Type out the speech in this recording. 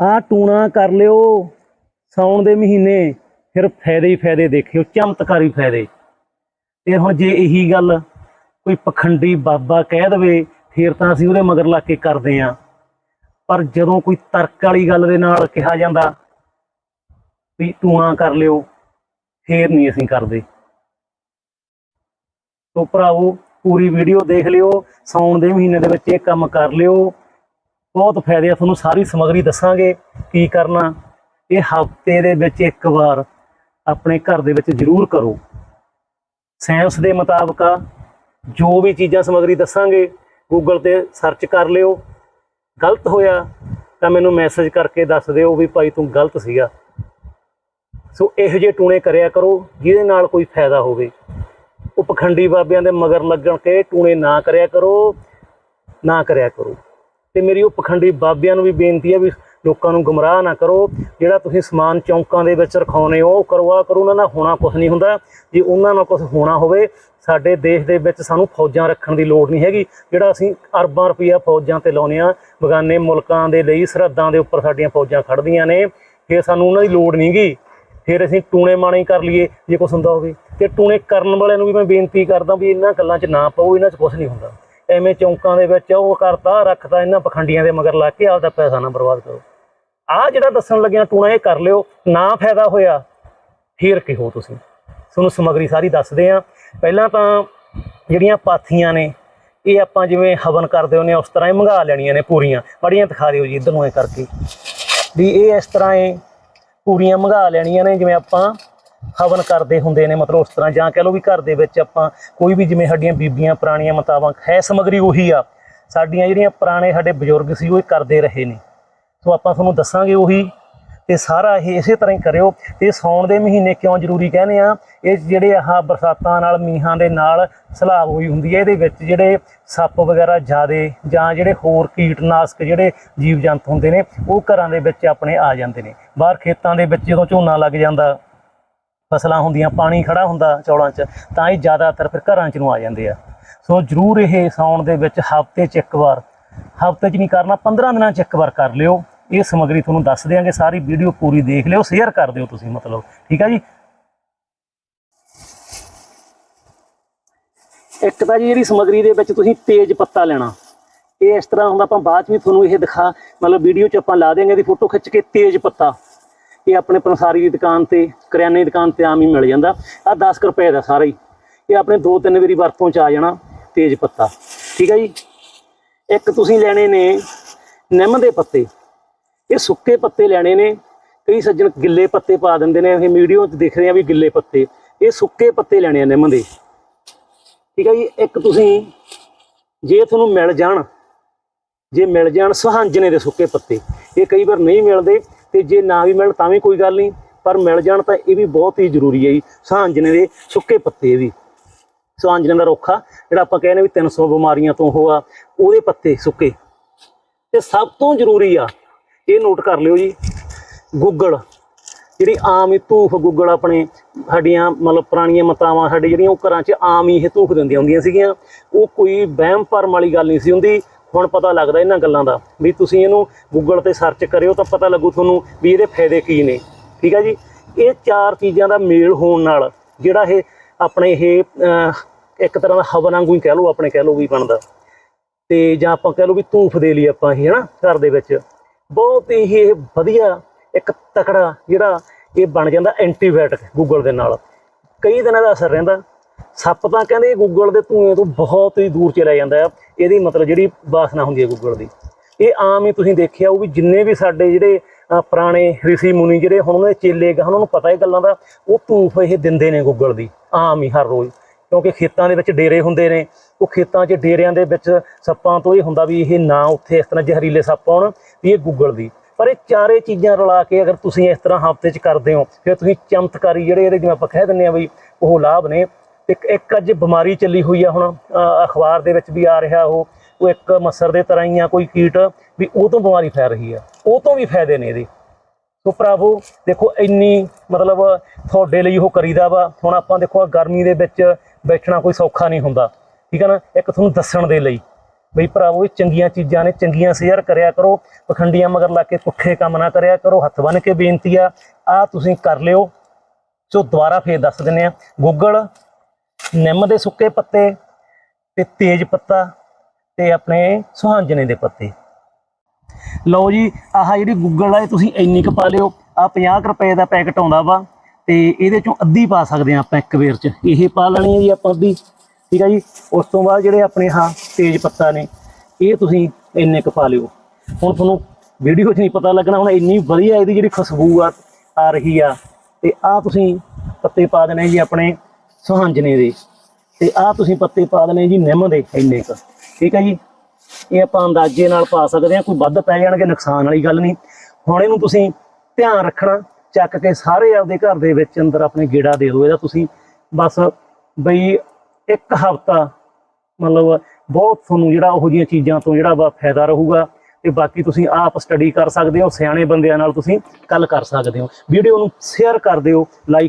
ਆ ਟੂਣਾ ਕਰ ਲਿਓ। ਸਾਉਣ ਦੇ ਮਹੀਨੇ ਫਿਰ ਫਾਇਦੇ ਹੀ ਫਾਇਦੇ ਦੇਖਿਓ, ਚਮਤਕਾਰੀ ਫਾਇਦੇ। ਤੇ ਹੁਣ ਜੇ ਇਹੀ ਗੱਲ ਕੋਈ ਪਖੰਡੀ ਬਾਬਾ ਕਹਿ ਦਵੇ, ਫਿਰ ਤਾਂ ਅਸੀਂ ਉਹਦੇ ਮਗਰ ਲੱਗ ਕੇ ਕਰਦੇ ਆਂ। ਪਰ ਜਦੋਂ ਕੋਈ ਤਰਕ ਵਾਲੀ ਗੱਲ ਦੇ ਨਾਲ ਕਿਹਾ ਜਾਂਦਾ ਵੀ ਟੂਣਾ ਕਰ ਲਿਓ, ਫੇਰ ਨਹੀਂ ਅਸੀਂ ਕਰਦੇ। ਤੋ ਭਰਾਵੋ, ਪੂਰੀ ਵੀਡੀਓ ਦੇਖ ਲਿਓ, ਸਾਉਣ ਦੇ ਮਹੀਨੇ ਦੇ ਵਿੱਚ ਇਹ ਕੰਮ ਕਰ ਲਿਓ। ਬਹੁਤ ਫਾਇਦੇ ਆ। ਤੁਹਾਨੂੰ ਸਾਰੀ ਸਮੱਗਰੀ ਦੱਸਾਂਗੇ ਕੀ ਕਰਨਾ। ਇਹ ਹਫ਼ਤੇ ਦੇ ਵਿੱਚ ਇੱਕ ਵਾਰ ਆਪਣੇ ਘਰ ਦੇ ਵਿੱਚ ਜ਼ਰੂਰ ਕਰੋ। ਸਾਇੰਸ ਦੇ ਮੁਤਾਬਕ ਆ, ਜੋ ਵੀ ਚੀਜ਼ਾਂ ਸਮੱਗਰੀ ਦੱਸਾਂਗੇ ਗੂਗਲ ਤੇ ਸਰਚ ਕਰ ਲਿਓ। ਗਲਤ ਹੋਇਆ ਤਾਂ ਮੈਨੂੰ ਮੈਸੇਜ ਕਰਕੇ ਦੱਸ ਦਿਓ ਵੀ ਭਾਈ ਤੂੰ ਗਲਤ ਸੀਗਾ। ਸੋ ਇਹੋ ਜਿਹੇ ਟੂਣੇ ਕਰਿਆ ਕਰੋ ਜਿਹਦੇ ਨਾਲ ਕੋਈ ਫਾਇਦਾ ਹੋਵੇ। ਉਹ ਪਖੰਡੀ ਬਾਬਿਆਂ ਦੇ ਮਗਰ ਲੱਗਣ ਕੇ ਟੂਣੇ ਨਾ ਕਰਿਆ ਕਰੋ ਨਾ ਕਰਿਆ ਕਰੋ। ਤੇ ਮੇਰੀ ਉਹ ਪਖੰਡੀ ਬਾਬਿਆਂ ਨੂੰ ਵੀ ਬੇਨਤੀ ਹੈ ਵੀ ਲੋਕਾਂ ਨੂੰ ਗੁੰਮਰਾਹ ਨਾ ਕਰੋ। ਜਿਹੜਾ ਤੁਸੀਂ ਸਮਾਨ ਚੌਂਕਾਂ ਦੇ ਵਿੱਚ ਰਖਾਉਨੇ ਹੋ, ਉਹ ਕਰੋ ਕਰਵਾ ਕਰੋ, ਉਹਨਾਂ ਨਾਲ ਹੋਣਾ ਕੁਝ ਨਹੀਂ ਹੁੰਦਾ। ਜੇ ਉਹਨਾਂ ਨਾਲ ਕੁਝ ਹੋਣਾ ਹੋਵੇ, ਸਾਡੇ ਦੇਸ਼ ਦੇ ਵਿੱਚ ਸਾਨੂੰ ਫੌਜਾਂ ਰੱਖਣ ਦੀ ਲੋੜ ਨਹੀਂ ਹੈਗੀ। ਜਿਹੜਾ ਅਸੀਂ ਅਰਬਾਂ ਰੁਪਈਆ ਫੌਜਾਂ ਤੇ ਲਾਉਨੇ ਆ ਬਗਾਨੇ ਮੁਲਕਾਂ ਦੇ ਲਈ, ਸਰਹੱਦਾਂ ਦੇ ਉੱਪਰ ਸਾਡੀਆਂ ਫੌਜਾਂ ਖੜਦੀਆਂ ਨੇ, ਫਿਰ ਸਾਨੂੰ ਉਹਨਾਂ ਦੀ ਲੋੜ ਨਹੀਂਗੀ। ਫਿਰ ਅਸੀਂ ਟੂਣੇ ਮਾਣੇ ਕਰ ਲਈਏ, ਜੇ ਕੁਛ ਹੁੰਦਾ ਹੋਵੇ। ਤੇ ਟੂਣੇ ਕਰਨ ਵਾਲਿਆਂ ਨੂੰ ਵੀ ਮੈਂ ਬੇਨਤੀ ਕਰਦਾ ਵੀ ਇਹਨਾਂ ਗੱਲਾਂ 'ਚ ਨਾ ਪਾਓ ਇਹਨਾਂ 'ਚ ਕੁਝ ਨਹੀਂ ਹੁੰਦਾ। ਐਵੇਂ ਚੌਂਕਾਂ ਦੇ ਵਿੱਚ ਉਹ ਕਰਤਾ ਰੱਖਦਾ ਇਹਨਾਂ ਪਖੰਡੀਆਂ ਦੇ ਮਗਰ ਲਾ ਕੇ ਆਪਦਾ ਪੈਸਾ ਨਾ ਬਰਬਾਦ ਕਰੋ। ਆਹ ਜਿਹੜਾ ਦੱਸਣ ਲੱਗਿਆ ਟੂਣਾ ਇਹ ਕਰ ਲਿਓ, ਨਾ ਫਾਇਦਾ ਹੋਇਆ, ਫੇਰ ਕਿਹੋ ਤੁਸੀਂ? ਤੁਹਾਨੂੰ ਸਮਗਰੀ ਸਾਰੀ ਦੱਸਦੇ ਆ। ਪਹਿਲਾਂ ਤਾਂ ਜਿਹੜੀਆਂ ਪਾਥੀਆਂ ਨੇ, ਇਹ ਆਪਾਂ ਜਿਵੇਂ ਹਵਨ ਕਰਦੇ ਹੁੰਦੇ ਆ, ਉਸ ਤਰ੍ਹਾਂ ਹੀ ਮੰਗਾ ਲੈਣੀਆਂ ਨੇ ਪੂਰੀਆਂ। ਬੜੀਆਂ ਦਿਖਾ ਦਿਓ ਜੀ, ਇਧਰ ਨੂੰ ਐ ਕਰਕੇ। ਵੀ ਇਹ ਇਸ ਤਰ੍ਹਾਂ ਇਹ ਪੂਰੀਆਂ ਮੰਗਾ ਲੈਣੀਆਂ ਨੇ, ਜਿਵੇਂ ਆਪਾਂ ਹਵਨ ਕਰਦੇ ਹੁੰਦੇ ਨੇ, ਮਤਲਬ ਉਸ ਤਰ੍ਹਾਂ, ਜਾਂ ਕਹ ਲਓ ਵੀ ਘਰ ਦੇ ਵਿੱਚ ਆਪਾਂ ਕੋਈ ਵੀ ਜਿਵੇਂ ਸਾਡੀਆਂ ਬੀਬੀਆਂ, ਪੁਰਾਣੀਆਂ ਮੁਤਾਬਕ ਹੈ ਸਮਗਰੀ ਉਹੀ ਆ, ਸਾਡੀਆਂ ਜਿਹੜੀਆਂ ਪੁਰਾਣੇ ਸਾਡੇ ਬਜ਼ੁਰਗ ਸੀ, ਉਹ ਇਹ ਕਰਦੇ ਰਹੇ ਨੇ। ਸੋ ਆਪਾਂ ਤੁਹਾਨੂੰ ਦੱਸਾਂਗੇ ਉਹੀ, ਤੇ ਸਾਰਾ ਇਹ ਇਸੇ ਤਰ੍ਹਾਂ ਹੀ ਕਰਿਓ। ਤੇ ਸੌਣ ਦੇ ਮਹੀਨੇ ਕਿਉਂ ਜ਼ਰੂਰੀ ਕਹਿੰਦੇ ਆ, ਇਹ ਜਿਹੜੇ ਆਹ ਬਰਸਾਤਾਂ ਨਾਲ, ਮੀਂਹਾਂ ਦੇ ਨਾਲ ਸਲਾਬ ਹੋਈ ਹੁੰਦੀ ਹੈ ਇਹਦੇ ਵਿੱਚ ਜਿਹੜੇ ਸੱਪ ਵਗੈਰਾ ਜ਼ਿਆਦੇ, ਜਾਂ ਜਿਹੜੇ ਹੋਰ ਕੀਟਨਾਸ਼ਕ ਜਿਹੜੇ ਜੀਵ ਜੰਤ ਹੁੰਦੇ ਨੇ, ਉਹ ਘਰਾਂ ਦੇ ਵਿੱਚ ਆਪਣੇ ਆ ਜਾਂਦੇ ਨੇ। ਬਾਹਰ ਖੇਤਾਂ ਦੇ ਵਿੱਚ ਜਦੋਂ ਝੋਨਾ ਲੱਗ ਜਾਂਦਾ ਫਸਲਾਂ ਹੁੰਦੀਆਂ, ਪਾਣੀ ਖੜਾ ਹੁੰਦਾ ਚੌਲਾਂ 'ਚ, ਤਾਂ ਇਹ ਜ਼ਿਆਦਾਤਰ ਫਿਰ ਘਰਾਂ 'ਚ ਨੂੰ ਆ ਜਾਂਦੇ ਆ। ਸੋ ਜ਼ਰੂਰ ਇਹ ਸਾਉਣ ਦੇ ਵਿੱਚ ਹਫ਼ਤੇ 'ਚ ਇੱਕ ਵਾਰ, ਹਫ਼ਤੇ 'ਚ ਨਹੀਂ ਕਰਨਾ 15 ਦਿਨਾਂ 'ਚ ਇੱਕ ਵਾਰ ਕਰ ਲਿਓ। ਇਹ ਸਮਗਰੀ ਤੁਹਾਨੂੰ ਦੱਸ ਦਿਆਂਗੇ, ਸਾਰੀ ਵੀਡੀਓ ਪੂਰੀ ਦੇਖ ਲਿਓ, ਸ਼ੇਅਰ ਕਰ ਦਿਓ ਤੁਸੀਂ ਮਤਲਬ, ਠੀਕ ਹੈ ਜੀ? ਇੱਕ ਤਾਂ ਜੀ ਜਿਹੜੀ ਸਮਗਰੀ ਦੇ ਵਿੱਚ ਤੁਸੀਂ ਤੇਜ਼ ਪੱਤਾ ਲੈਣਾ, ਇਹ ਇਸ ਤਰ੍ਹਾਂ ਹੁੰਦਾ, ਆਪਾਂ ਬਾਅਦ ਚ ਵੀ ਤੁਹਾਨੂੰ ਇਹ ਦਿਖਾ, ਮਤਲਬ ਵੀਡੀਓ 'ਚ ਆਪਾਂ ਲਾ ਦੇਾਂਗੇ ਦੀ ਫੋਟੋ ਖਿੱਚ ਕੇ ਤੇਜ਼ ਪੱਤਾ। ਇਹ ਆਪਣੇ ਪੰਸਾਰੀ ਦੀ ਦੁਕਾਨ ਤੇ, ਕਰਿਆਨੇ ਦੀ ਦੁਕਾਨ ਤੇ ਆਮ ਹੀ ਮਿਲ ਜਾਂਦਾ। ਆ 10 ਕੁ ਰੁਪਏ ਦਾ ਸਾਰਾ ਹੀ। ਇਹ ਆਪਣੇ ਦੋ ਤਿੰਨ ਵਾਰੀ ਵਰਤੋਂ ਚ ਆ ਜਾਣਾ ਤੇਜ਼ ਪੱਤਾ। ਠੀਕ ਹੈ ਜੀ? ਇੱਕ ਤੁਸੀਂ ਲੈਣੇ ਨੇ ਨਿੰਮ ਦੇ ਪੱਤੇ। ਇਹ ਸੁੱਕੇ ਪੱਤੇ ਲੈਣੇ ਨੇ। ਕਈ ਸੱਜਣ ਗਿੱਲੇ ਪੱਤੇ ਪਾ ਦਿੰਦੇ ਨੇ। ਇਹ ਵੀਡੀਓ 'ਚ ਦਿਖ ਰਹੇ ਆ ਵੀ ਗਿੱਲੇ ਪੱਤੇ। ਇਹ ਸੁੱਕੇ ਪੱਤੇ ਲੈਣੇ ਆ ਨਿੰਮ ਦੇ। ਠੀਕ ਹੈ ਜੀ? ਇੱਕ ਤੁਸੀਂ ਜੇ ਤੁਹਾਨੂੰ ਮਿਲ ਜਾਣ, ਜੇ ਮਿਲ ਜਾਣ ਸੁਹਾਂਜਣੇ ਦੇ ਸੁੱਕੇ ਪੱਤੇ। ਇਹ ਕਈ ਵਾਰ ਨਹੀਂ ਮਿਲਦੇ। ਤੇ ਜੇ ਨਾ ਵੀ ਮਿਲਣ ਤਾਂ ਵੀ ਕੋਈ ਗੱਲ ਨਹੀਂ, ਪਰ ਮਿਲ ਜਾਣ ਤਾਂ ਇਹ ਵੀ ਬਹੁਤ ਹੀ ਜ਼ਰੂਰੀ ਹੈ ਜੀ। ਸੁਹਾਂਜਣੇ ਦੇ ਸੁੱਕੇ ਪੱਤੇ ਵੀ। ਸੁਹਾਂਜਣੇ ਦਾ ਰੁੱਖਾ ਜਿਹੜਾ ਆਪਾਂ ਕਹਿੰਦੇ ਵੀ 300 ਬਿਮਾਰੀਆਂ ਤੋਂ ਉਹ ਆ, ਉਹਦੇ ਪੱਤੇ ਸੁੱਕੇ। ਤੇ ਸਭ ਤੋਂ ਜ਼ਰੂਰੀ ਆ, ਇਹ ਨੋਟ ਕਰ ਲਿਓ ਜੀ, ਗੁੱਗਲ। ਜਿਹੜੀ ਆਮ ਹੀ ਧੂਫ ਗੁੱਗਲ ਆਪਣੇ, ਸਾਡੀਆਂ ਮਤਲਬ ਪੁਰਾਣੀਆਂ ਮਤਾਵਾਂ ਸਾਡੇ ਜਿਹੜੀਆਂ ਉਹ ਘਰਾਂ 'ਚ ਆਮ ਹੀ ਇਹ ਧੂਫ ਦਿੰਦੀਆਂ ਹੁੰਦੀਆਂ ਸੀਗੀਆਂ। ਉਹ ਕੋਈ ਵਹਿਮ ਭਰਮ ਵਾਲੀ ਗੱਲ ਨਹੀਂ ਸੀ ਹੁੰਦੀ। ਹੁਣ ਪਤਾ ਲੱਗਦਾ ਇਹਨਾਂ ਗੱਲਾਂ ਦਾ ਵੀ ਤੁਸੀਂ ਇਹਨੂੰ ਗੂਗਲ ਤੇ ਸਰਚ ਕਰਿਓ ਤਾਂ ਪਤਾ ਲੱਗੂ ਤੁਹਾਨੂੰ ਵੀ ਇਹਦੇ ਫਾਇਦੇ ਕੀ ਨੇ। ਠੀਕ ਹੈ ਜੀ? ਇਹ ਚਾਰ ਚੀਜ਼ਾਂ ਦਾ ਮੇਲ ਹੋਣ ਨਾਲ ਜਿਹੜਾ ਇਹ ਆਪਣੇ ਇਹ ਇੱਕ ਤਰ੍ਹਾਂ ਦਾ ਹਵਨ ਵਾਂਗੂ ਹੀ ਕਹਿ ਲਓ, ਆਪਣੇ ਕਹਿ ਲਓ ਵੀ ਬਣਦਾ। ਤੇ ਜਾਂ ਆਪਾਂ ਕਹਿ ਲਓ ਵੀ ਧੂਫ ਦੇ ਲਈ ਆਪਾਂ ਇਹ, ਹਨਾ, ਘਰ ਦੇ ਵਿੱਚ। ਬਹੁਤ ਹੀ ਇਹ ਵਧੀਆ ਇੱਕ ਤਕੜਾ ਜਿਹੜਾ ਇਹ ਬਣ ਜਾਂਦਾ ਐਂਟੀਬਾਇਓਟਿਕ ਗੂਗਲ ਦੇ ਨਾਲ। ਕਈ ਦਿਨਾਂ ਦਾ ਅਸਰ ਰਹਿੰਦਾ। ਸੱਪ ਤਾਂ ਕਹਿੰਦੇ ਗੂਗਲ ਦੇ ਧੂਏ ਤੋਂ ਬਹੁਤ ਹੀ ਦੂਰ ਚਲਾ ਜਾਂਦਾ ਆ। ਇਹਦੀ ਮਤਲਬ ਜਿਹੜੀ ਵਾਸਨਾ ਹੁੰਦੀ ਹੈ ਗੂਗਲ ਦੀ। ਇਹ ਆਮ ਹੀ ਤੁਸੀਂ ਦੇਖਿਆ ਉਹ ਵੀ ਜਿੰਨੇ ਵੀ ਸਾਡੇ ਜਿਹੜੇ ਪੁਰਾਣੇ ઋષਿ ਮੁਨੀ ਜਿਹੜੇ ਹੁਣ ਉਹਨਾਂ ਦੇ ਚੇਲੇ ਗਾ ਉਹਨਾਂ ਨੂੰ ਪਤਾ ਇਹ ਗੱਲਾਂ ਦਾ, ਉਹ ਧੂਫ ਇਹ ਦਿੰਦੇ ਨੇ ਗੂਗਲ ਦੀ, ਆਮ ਹੀ ਹਰ ਰੋਜ਼। ਕਿਉਂਕਿ ਖੇਤਾਂ ਦੇ ਵਿੱਚ ਡੇਰੇ ਹੁੰਦੇ ਨੇ, ਉਹ ਖੇਤਾਂ 'ਚ ਡੇਰਿਆਂ ਦੇ ਵਿੱਚ ਸੱਪਾਂ ਤੋਂ ਇਹ ਹੁੰਦਾ ਵੀ ਇਹ ਨਾ ਉੱਥੇ ਇਸ ਤਰ੍ਹਾਂ ਜ਼ਹਿਰੀਲੇ ਸੱਪ ਆਉਣ, ਵੀ ਇਹ ਗੂਗਲ ਦੀ। ਪਰ ਇਹ ਚਾਰੇ ਚੀਜ਼ਾਂ ਰਲਾ ਕੇ ਅਗਰ ਤੁਸੀਂ ਇਸ ਤਰ੍ਹਾਂ ਹਫ਼ਤੇ 'ਚ ਕਰਦੇ ਹੋ, ਫਿਰ ਤੁਸੀਂ ਚਮਤਕਾਰੀ ਜਿਹੜੇ ਇਹਦੇ ਜਿਵੇਂ ਆਪਾਂ ਕਹਿ ਦਿੰਦੇ ਆ ਵੀ ਉਹ ਲਾਭ ਨੇ ਇੱਕ ਇੱਕ ਅੱਜ ਬਿਮਾਰੀ ਚੱਲੀ ਹੋਈ ਆ ਹੁਣ ਅਖਬਾਰ ਦੇ ਵਿੱਚ ਵੀ ਆ ਰਿਹਾ ਉਹ ਉਹ ਇੱਕ ਮੱਸਰ ਦੇ ਤਰ੍ਹਾਂ ਹੀ ਆ ਕੋਈ ਕੀਟ, ਵੀ ਉਹ ਤੋਂ ਬਿਮਾਰੀ ਫੈਲ ਰਹੀ ਆ, ਉਹ ਤੋਂ ਵੀ ਫਾਇਦੇ ਨੇ ਇਹਦੇ। ਸੋ ਭਰਾਵੋ, ਦੇਖੋ ਇੰਨੀ ਮਤਲਬ ਤੁਹਾਡੇ ਲਈ ਉਹ ਕਰੀਦਾ ਵਾ, ਹੁਣ ਆਪਾਂ ਦੇਖੋ ਗਰਮੀ ਦੇ ਵਿੱਚ ਬੈਠਣਾ ਕੋਈ ਸੌਖਾ ਨਹੀਂ ਹੁੰਦਾ, ਠੀਕ ਹੈ ਨਾ? ਇੱਕ ਤੁਹਾਨੂੰ ਦੱਸਣ ਦੇ ਲਈ, ਬਈ ਭਰਾਵੋ, ਇਹ ਚੰਗੀਆਂ ਚੀਜ਼ਾਂ ਨੇ, ਚੰਗੀਆਂ ਸ਼ੇਅਰ ਕਰਿਆ ਕਰੋ, ਪਖੰਡੀਆਂ ਮਗਰ ਲਾ ਕੇ ਪੁੱਠੇ ਕੰਮ ਨਾ ਕਰਿਆ ਕਰੋ, ਹੱਥ ਬੰਨ ਕੇ ਬੇਨਤੀ ਆ ਆ ਤੁਸੀਂ ਕਰ ਲਿਓ ਸੋ ਦੁਬਾਰਾ ਫੇਰ ਦੱਸ ਦਿੰਨੇ ਆ ਗੂਗਲ ਨਿੰਮ ਦੇ ਸੁੱਕੇ ਪੱਤੇ ਤੇ ਤੇਜ ਪੱਤਾ ਤੇ ਆਪਣੇ ਸੁਹਾਂਜਨੇ ਦੇ ਪੱਤੇ। ਲਓ ਜੀ, ਆਹ ਜਿਹੜੀ ਗੁੱਗਲ ਆ ਤੁਸੀਂ ਇੰਨੀ ਕੁ ਪਾ ਲਿਓ। ਆ 50 ਕੁ ਰੁਪਏ ਦਾ ਪੈਕਟ ਆਉਂਦਾ ਵਾ ਤੇ ਇਹਦੇ ਚੋਂ ਅੱਧੀ ਪਾ ਸਕਦੇ ਆ ਆਪਾਂ ਇੱਕ ਵੇਰ ਚ। ਇਹ ਪਾ ਲੈਣੀ ਹੈ ਜੀ ਆਪਾਂ ਅੱਧੀ, ਠੀਕ ਆ ਜੀ? ਉਸ ਤੋਂ ਬਾਅਦ ਜਿਹੜੇ ਆਪਣੇ ਹਾਂ ਤੇਜ ਪੱਤਾ ਨੇ, ਇਹ ਤੁਸੀਂ ਇੰਨੇ ਕੁ ਪਾ ਲਿਓ। ਹੁਣ ਤੁਹਾਨੂੰ ਵੀਡੀਓ 'ਚ ਨਹੀਂ ਪਤਾ ਲੱਗਣਾ, ਹੁਣ ਇੰਨੀ ਵਧੀਆ ਇਹਦੀ ਜਿਹੜੀ ਖੁਸ਼ਬੂ ਆ ਆ ਰਹੀ ਆ, ਤੇ ਆ ਤੁਸੀਂ ਪੱਤੇ ਪਾ ਦੇਣੇ ਜੀ ਆਪਣੇ ਸੁਹਾਂਜਣੇ ਦੇ ਤੇ ਆ ਤੁਸੀਂ ਪੱਤੇ ਪਾ ਦੇਣੇ ਜੀ ਨਿੰਮ ਦੇ ਇੰਨੇ ਕੁ। ਠੀਕ ਹੈ ਜੀ? ਇਹ ਆਪਾਂ ਅੰਦਾਜ਼ੇ ਨਾਲ ਪਾ ਸਕਦੇ ਹਾਂ, ਕੋਈ ਵੱਧ ਪੈ ਜਾਣਗੇ, ਨੁਕਸਾਨ ਵਾਲੀ ਗੱਲ ਨਹੀਂ। ਹੁਣ ਇਹਨੂੰ ਤੁਸੀਂ ਧਿਆਨ ਰੱਖਣਾ, ਚੱਕ ਕੇ ਸਾਰੇ ਆਪਦੇ ਘਰ ਦੇ ਵਿੱਚ ਅੰਦਰ ਆਪਣੇ ਗੇੜਾ ਦੇ ਦਿਓ ਇਹਦਾ ਤੁਸੀਂ। ਬਸ ਬਈ ਇੱਕ ਹਫਤਾ, ਮਤਲਬ ਬਹੁਤ ਤੁਹਾਨੂੰ ਜਿਹੜਾ ਉਹੋ ਜਿਹੀਆਂ ਚੀਜ਼ਾਂ ਤੋਂ ਜਿਹੜਾ ਵਾ ਫਾਇਦਾ ਰਹੂਗਾ। ਤੇ ਬਾਕੀ ਤੁਸੀਂ ਆਪ ਸਟੱਡੀ ਕਰ ਸਕਦੇ ਹੋ, ਸਿਆਣੇ ਬੰਦਿਆਂ ਨਾਲ ਤੁਸੀਂ ਗੱਲ ਕਰ ਸਕਦੇ ਹੋ। ਵੀਡੀਓ ਨੂੰ ਸ਼ੇਅਰ ਕਰ ਦਿਓ ਲਾਈਕ